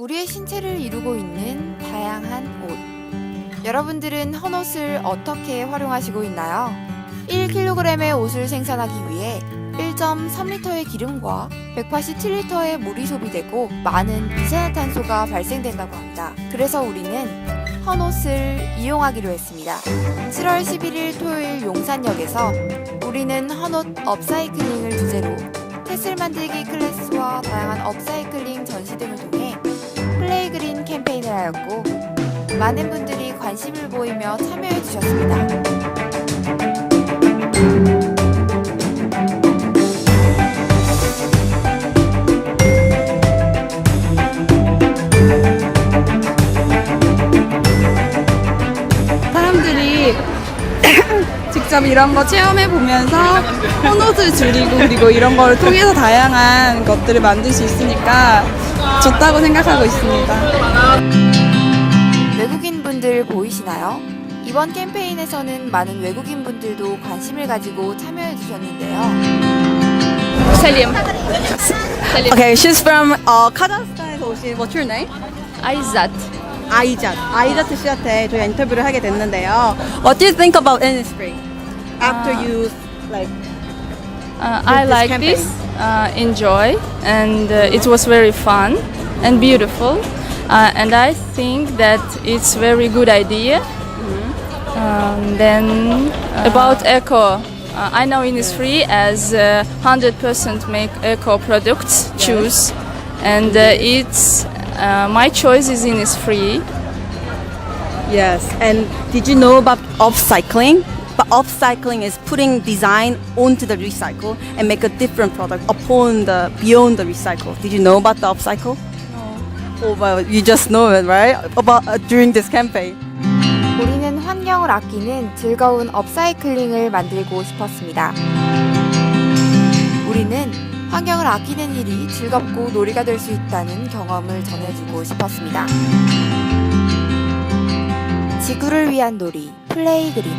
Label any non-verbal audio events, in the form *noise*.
우리의 신체를 이루고 있는 다양한 옷. 여러분들은 헌옷을 어떻게 활용하시고 있나요? 1kg의 옷을 생산하기 위해 1.3리터의 기름과 187리터의 물이 소비되고 많은 이산화탄소가 발생된다고 합니다. 그래서 우리는 헌옷을 이용하기로 했습니다. 7월 11일 토요일 용산역에서 우리는 헌옷 업사이클링을 주제로 테슬 만들기 클래스와 다양한 업사이클링 전시 등을 통해 하였고 많은 분들이 관심을 보이며 참여해 주셨습니다. 사람들이 *coughs* 직접 이런 거 체험해 보면서 혼옷을 줄이고 그리고 이런 거를 통해서 다양한 것들을 만들 수 있으니까 좋다고 생각하고 있습니다. 외국인 분들 보이시나요? 이번 캠페인에서는 많은 외국인 분들도 관심을 가지고 참여해 주셨는데요. Selim. Okay, she's from uh, Kazakhstan에서 오신 What's your name? Aizat. 아이잣. 아이자트 씨한테 저희가 인터뷰를 하게 됐는데요. What do you think about Innisfree? After you like Uh, I this like campaign? this, uh, enjoy, and uh, it was very fun and beautiful. Uh, and I think that it's very good idea. Um, then about eco, uh, I know Innisfree as uh, 100% make eco products choose, and uh, it's uh, my choice is Innisfree. Yes, and did you know about upcycling? But upcycling is putting design onto the recycle and make a different product upon the beyond the recycle. Did you know about the upcycle? Well, you just know it, right? About uh, during this campaign. 우리는 환경을 아끼는 즐거운 업사이클링을 만들고 싶었습니다. 우리는 환경을 아끼는 일이 즐겁고 놀이가 될 수 있다는 경험을 전해주고 싶었습니다. 지구를 위한 놀이 플레이 그린